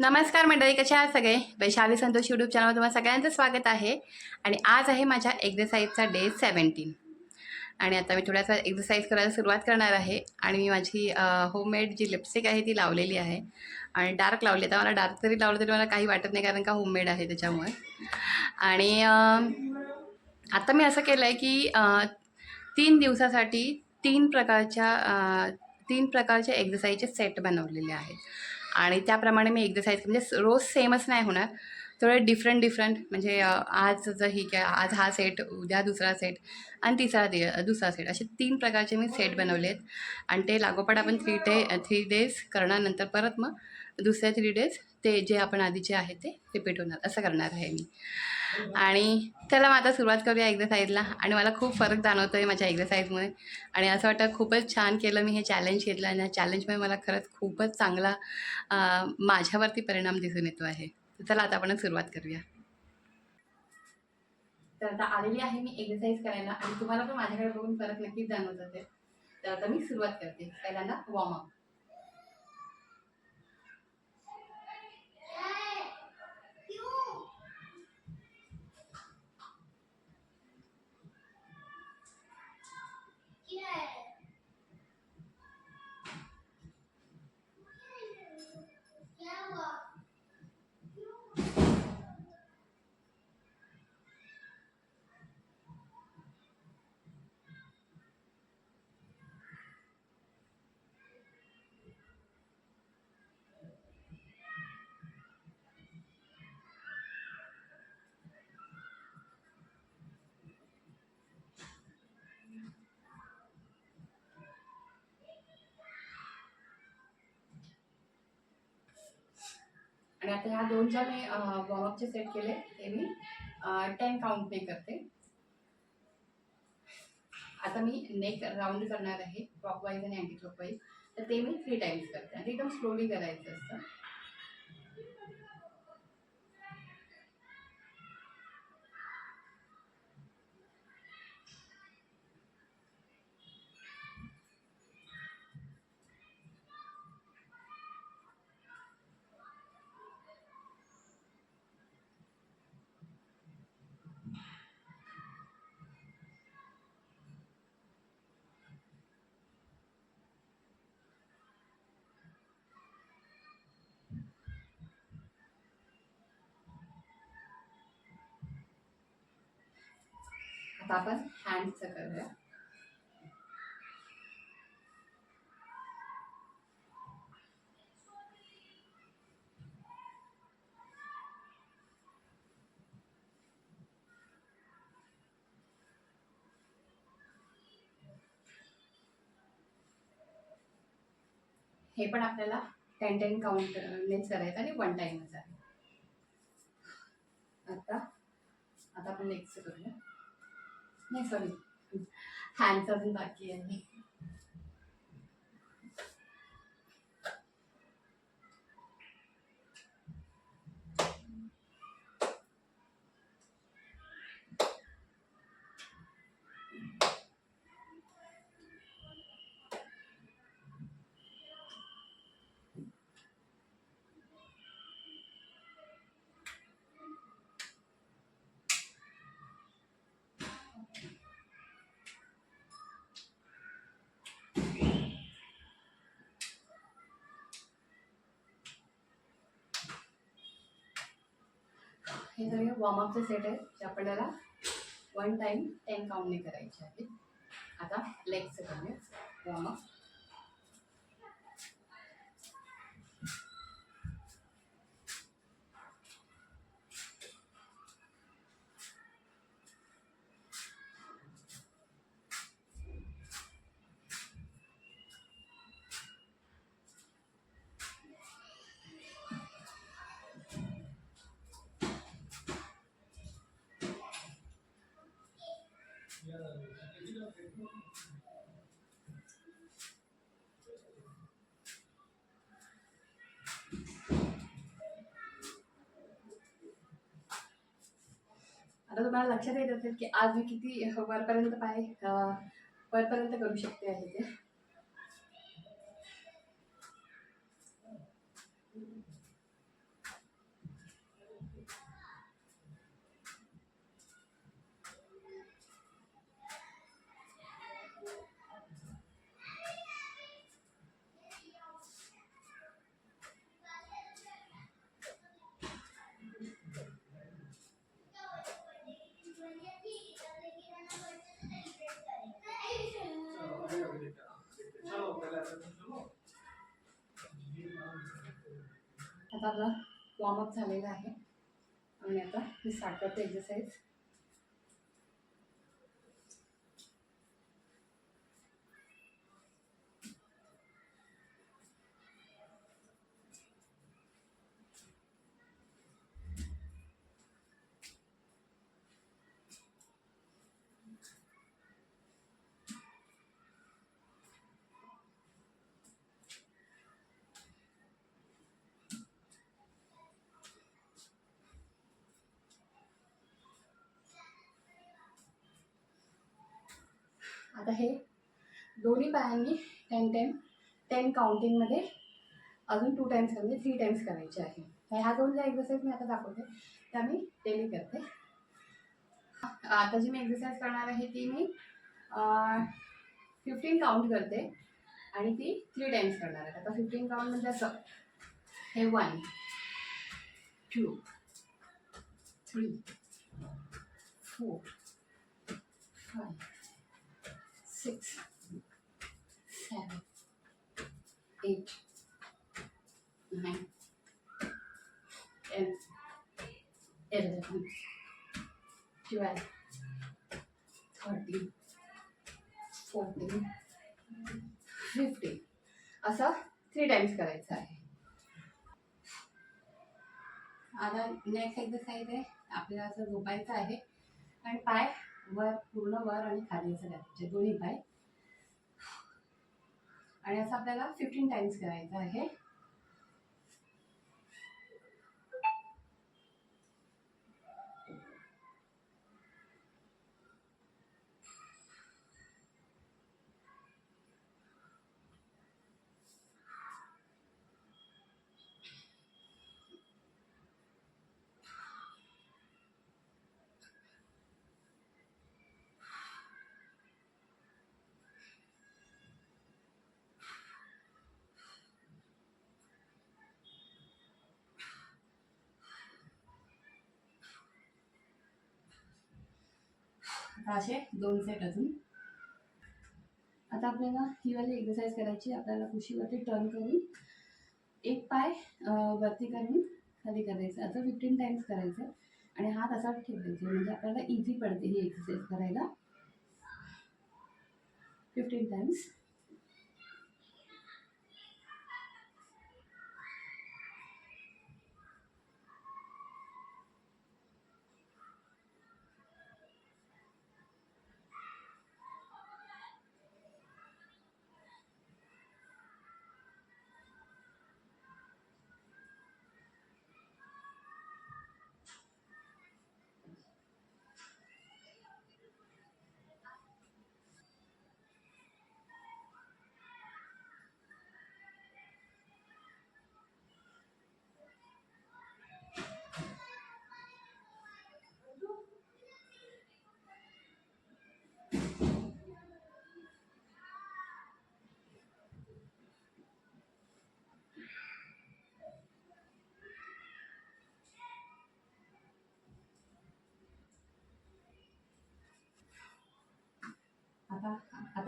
नमस्कार मंडळी कसे आहात सगळे? वैशाली संतोष यूट्यूब चॅनलवर तुम्हाला सगळ्यांचं स्वागत आहे. आणि आज आहे माझ्या एक्झरसाईजचा डे सेवन्टीन आणि आता मी थोड्यासा एक्झरसाईज करायला सुरुवात करणार आहे. आणि मी माझी होममेड जी लिपस्टिक आहे ती लावलेली आहे. आणि डार्क लावली आता मला डार्क जरी लावलं तरी मला काही वाटत नाही कारण का होममेड आहे त्याच्यामुळे. आणि आता मी असं केलं आहे की तीन दिवसासाठी तीन प्रकारच्या तीन प्रकारच्या एक्झरसाईजचे सेट बनवलेले आहेत. आणि त्याप्रमाणे मी एक्झरसाईज म्हणजे रोज सेमच नाही होणार. थोडं डिफरंट डिफरंट म्हणजे आज जर ही काय आज हा सेट उद्या दुसरा सेट आणि तिसरा दि दुसरा सेट असे तीन प्रकारचे मी सेट बनवले आहेत आणि ते लागोपाठ आपण थ्री डे थ्री डेज करणार नंतर परत मग दुसऱ्या थ्री डेज ते जे आपण आधीचे आहे ते रिपीट होणार असं करणार आहे मी. आणि चला मग आता सुरुवात करूया एक्झरसाईजला आणि मला खूप फरक जाणवतो आहे माझ्या एक्झरसाईजमुळे आणि असं वाटतं खूपच छान केलं मी हे चॅलेंज घेतलं आणि ह्या चॅलेंजमुळे मला खरंच खूपच चांगला माझ्यावरती परिणाम दिसून येतो आहे. चला आता आपण सुरुवात करूया. तर आता आलेली आहे मी एक्सरसाइज करायला आणि तुम्हाला पण माझ्याकडे बघून फरक नक्कीच जाणवत असेल. तर आता मी सुरुवात करते. पहिल्यांदा वॉर्मअप आणि ह्या दोनच्या मी वॉर्मअपचे सेट केले ते मी टेन काउंट पे करते. आता मी नेक राऊंड करणार आहे क्लॉकवाईज आणि अँटी क्लॉकवाईज तर ते मी थ्री टाईम्स करते. आणि एकदम स्लोली करायचं असतं. आता आपण हँडचं करूया. हे पण आपल्याला टेन टेन काउंट नेच करायचं आणि वन टाइमच आहे. आता आता आपण नेक्स्ट करूया. नाही सॉरी हँडचं अजून हे सगळे वॉर्मअपचे सेट आहेत जे आपल्याला वन टाइम टेन काउंटने करायचे आहे. आता लेगचं करूया. वॉर्मअप आता तुम्हाला लक्षात येत असेल की आज मी किती वरपर्यंत पाय वरपर्यंत करू शकते आहे ते. आता आपला वॉर्मअप झालेला आहे. आणि आता मी स्टार्ट करते एक्झरसाईज आता हे दोन्ही पायांनी टेन टेन टेन काउंटिंगमध्ये अजून टू टाइम्स म्हणजे थ्री टाइम्स करायचे आहे. तर ह्या दोन ज्या एक्सरसाइज मी आता दाखवते त्या मी डेली करते. आता जी मी एक्सरसाइज करणार आहे ती मी फिफ्टीन काउंट करते आणि ती थ्री टाइम्स करणार आहे. आता फिफ्टीन काउंट म्हणजे असं. हे one two three four five six, seven, eight, nine, ten, eleven, twelve, thirteen, fourteen, fifteen. असं थ्री टाइम्स करायचं आहे. आता नेक्स्ट एक्सरसाइज आहे. आपल्याला असं झोपायचं आहे. आणि पाय वर पूर्ण वर आणि खाली असं करायचे दोन्ही पाय. आणि असं आपल्याला फिफ्टीन टाइम्स करायचं आहे आता असे दोन सेट अजून. आता आपल्याला ही वाली एक्सरसाइज करायची आपल्याला कुशीवरती टर्न करून एक पाय वरती करून खाली करायचं. असं फिफ्टीन टाइम्स करायचं आणि हात असाच ठेवायचे म्हणजे आपल्याला इझी पडते ही एक्सरसाइज करायला. फिफ्टीन टाइम्स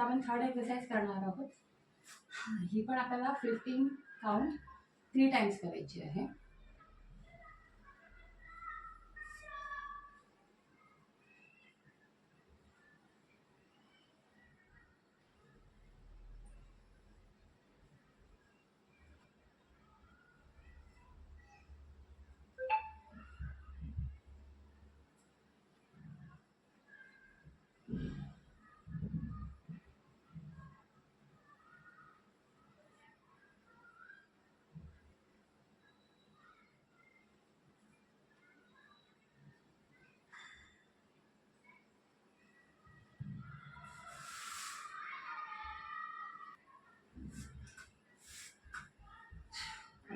आता आपण थर्ड एक्सरसाइज करणार आहोत. ही पण आपल्याला फिफ्टीन काउंट थ्री टाइम्स करायची आहे.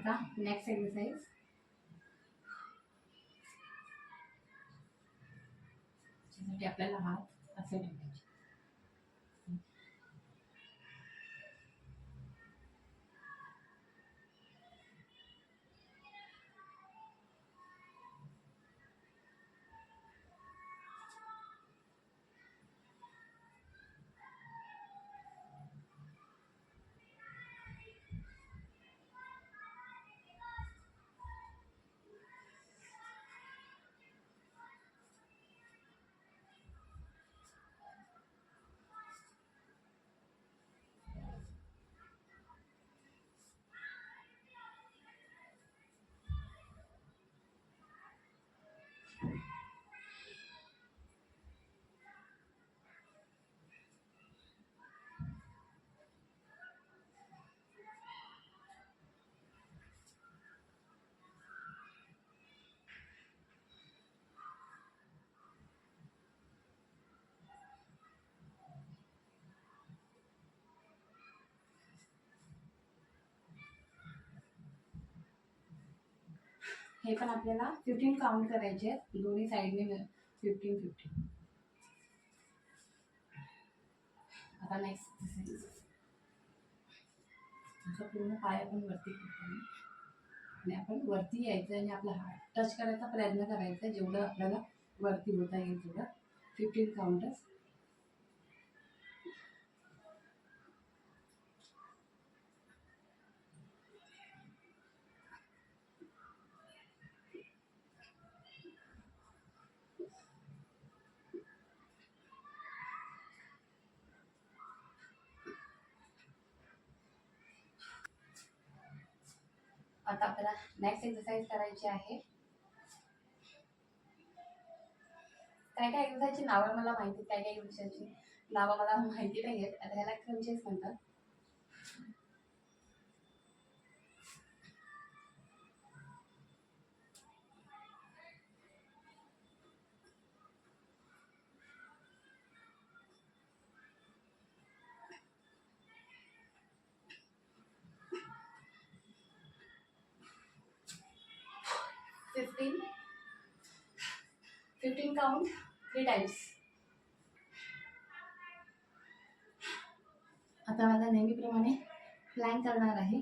आता नेक्स्ट एक्सरसाइज त्यासाठी आपल्याला हात असे ठेवायचे. हे पण आपल्याला फिफ्टीन काउंट करायचे आहेत. दोन्ही साईडने फिफ्टीन फिफ्टीन आता नेक्स्ट असं पूर्ण पाय आपण वरती आणि आपण वरती यायचं आणि आपला हात टच करायचा प्रयत्न करायचा. जेवढं आपल्याला वरती होता येईल तेवढं. फिफ्टीन काउंटर्स आता आपल्याला नेक्स्ट एक्सरसाइज करायची आहे. काय काय एक्सरसाइजची नावं मला माहिती आहेत, काय काय एक्सरसाइजची नावं मला माहिती नाही आहेत आता ह्याला क्रंचेस म्हणतात. फिफ्टीन काउंट थ्री टाइम्स आता माझा नेहमीप्रमाणे प्लॅन करणार आहे.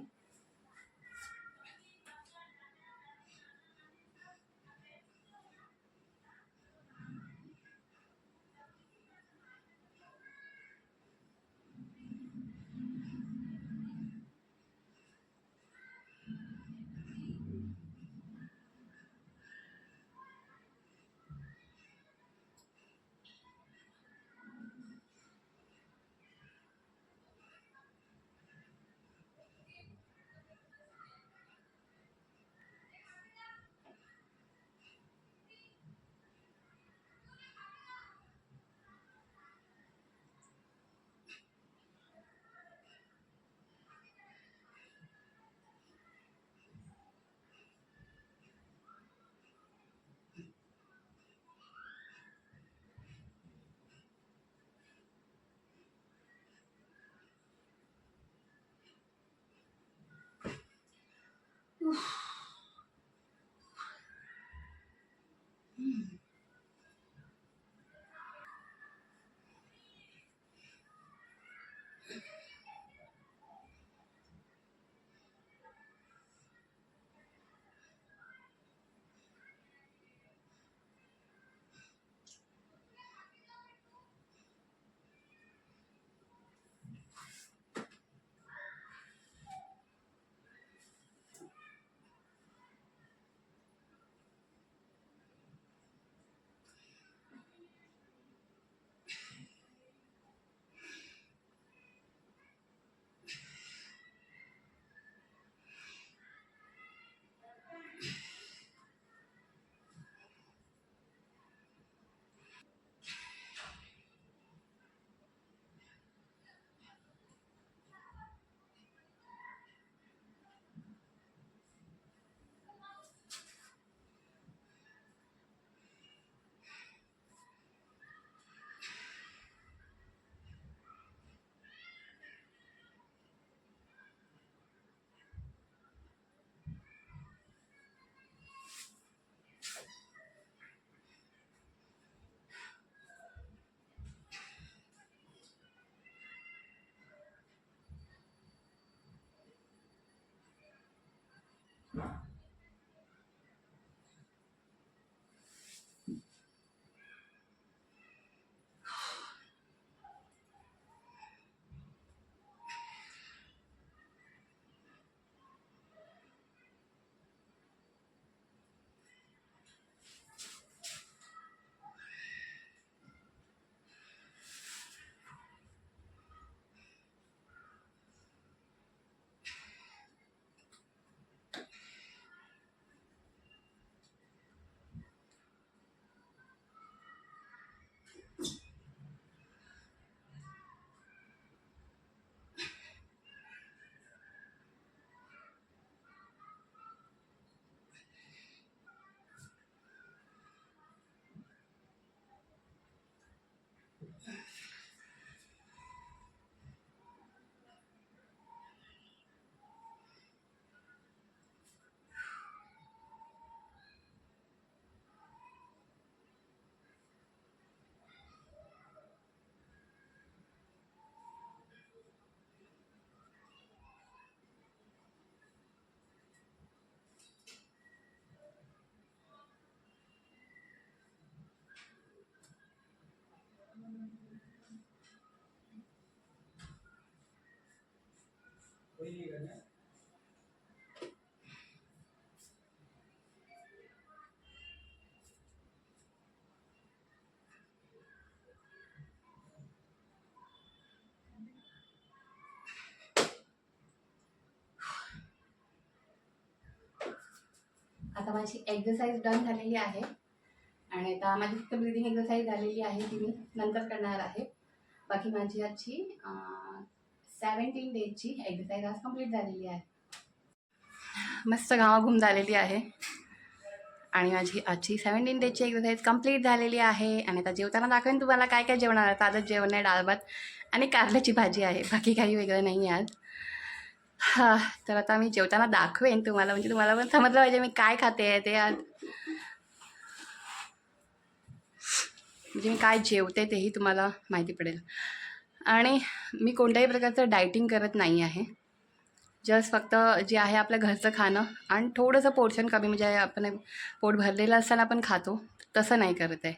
आता माझी एक्झरसाईज डन झालेली आहे. आणि आता माझी फक्त ब्रिदिंग एक्झरसाईज झालेली आहे ती मी नंतर करणार आहे. बाकी माझी आजची सेवन्टीन डेजची एक्सरसाइज आज कंप्लीट झालेली आहे. मस्त घामाघूम झालेली आहे. आणि माझी आजची सेवन्टीन डेजची एक्सरसाइज कंप्लीट झालेली आहे. आणि आता जेवताना दाखवेन तुम्हाला काय काय जेवणार आहे. ताजं जेवण आहे डाळ भात आणि कारल्याची भाजी आहे. बाकी काही वेगळं नाही आहे आज. हा तर आता मी जेवताना दाखवेन तुम्हाला. म्हणजे तुम्हाला पण समजलं पाहिजे मी काय खाते आहे ते आज. म्हणजे मी काय जेवते तेही तुम्हाला माहिती पडेल. आणि मी कोणत्याही प्रकारचं डायटिंग करत नाही आहे. जस्ट फक्त जे आहे आपलं घरचं खाणं आणि थोडंसं पोर्शन कमी म्हणजे आपण पोट भरलेलं असताना आपण खातो तसं नाही करत आहे.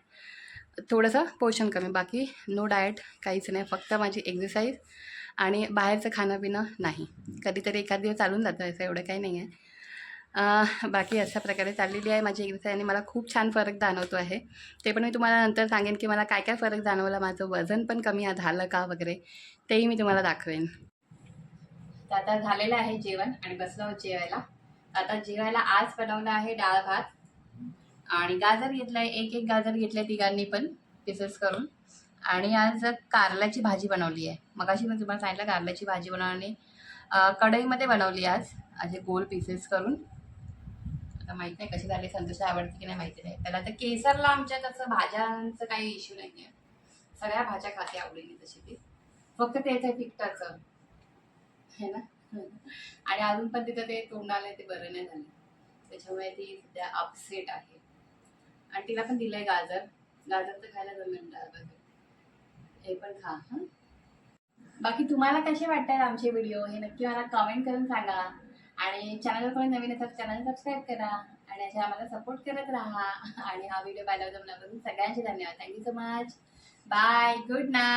थोडंसं पोर्शन कमी बाकी नो डाएट काहीच नाही फक्त माझी एक्झरसाईज आणि बाहेरचं खाणं पिणं नाही. कधीतरी एखाद दिवस चालून जातं असं एवढं काही नाही आहे. बाकी अशा प्रकारे चाललेली आहे माझी एक्झरसाईज आणि मला खूप छान फरक जाणवतो आहे. ते पण मी तुम्हाला नंतर सांगेन की मला काय काय फरक जाणवला माझं वजन पण कमी झालं का वगैरे तेही मी तुम्हाला दाखवेन. तर आता झालेलं आहे जेवण आणि बसलो जेवायला. आता जेवायला आज बनवलं आहे डाळ भात आणि गाजर घेतलं आहे एक एक गाजर घेतलं आहे तिघांनी पण पिसेस करून. आणि आज कारल्याची भाजी बनवली आहे. मगाशी मी तुम्हाला सांगितलं कारल्याची भाजी बनवली कढईमध्ये बनवली आज असे गोल पीसेस करून. आता माहीत नाही कशी झाली संतोष आवडते की नाही माहिती नाही. त्याला तर केसरला आमच्या तसं भाज्यांचं काही इश्यू नाही आहे सगळ्या भाज्या खाते आवडली तशी ती. फक्त तेच आहे तिखटाचं है ना? आणि अजून पण तिथं ते तोंडाला ते बरं नाही झालं. त्याच्यामुळे ती सध्या अपसेट आहे. आणि तिला पण दिलंय गाजर. गाजर तर खायला जमेल गाजर हे पण खा हां. बाकी तुम्हाला कसे वाटतात आमचे व्हिडिओ हे नक्की मला कमेंट करून सांगा. आणि चॅनल कोणी नवीन असेल चॅनल सबस्क्राईब करा. आणि असे आम्हाला सपोर्ट करत राहा. आणि हा व्हिडिओ पाहिला होता मला सगळ्यांचे धन्यवाद. Thank you so much bye good night